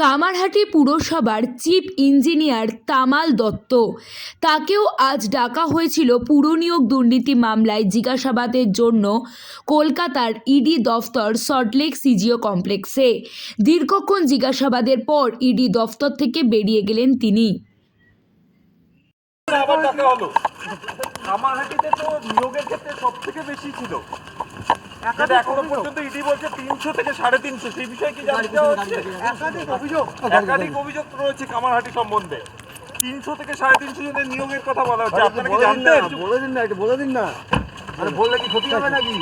কামারহাটি পুরসভার chief engineer Tamal Dutta. তাকেও আজ ডাকা হয়েছিল পুরনিয়োগ দুর্নীতি মামলায় জিজ্ঞাসাবাদের জন্য কলকাতার ইডি দফতর সল্টলেক সিজিও কমপ্লেক্সে। দীর্ঘক্ষণ জিজ্ঞাসাবাদের পর ইডি দফতর থেকে বেরিয়ে গেলেন তিনি। কামারহাটিতে তো নিয়োগের ক্ষেত্রে সব থেকে বেশি ছিল। এখনও পর্যন্ত ইডি বলছে তিনশো থেকে সাড়ে তিনশো সেই বিষয়ে কি জানতে চাওয়া হচ্ছে? একাধিক অভিযোগ। একাধিক অভিযোগ রয়েছে কামারহাটি সম্বন্ধে। তিনশো থেকে সাড়ে তিনশো জনের নিয়োগের কথা বলা হচ্ছে। আপনারা কি বলে দিন না জানতেন? বলে দিন না একটু বলে দিন না। আরে বললে কি ক্ষতি হবে নাকি?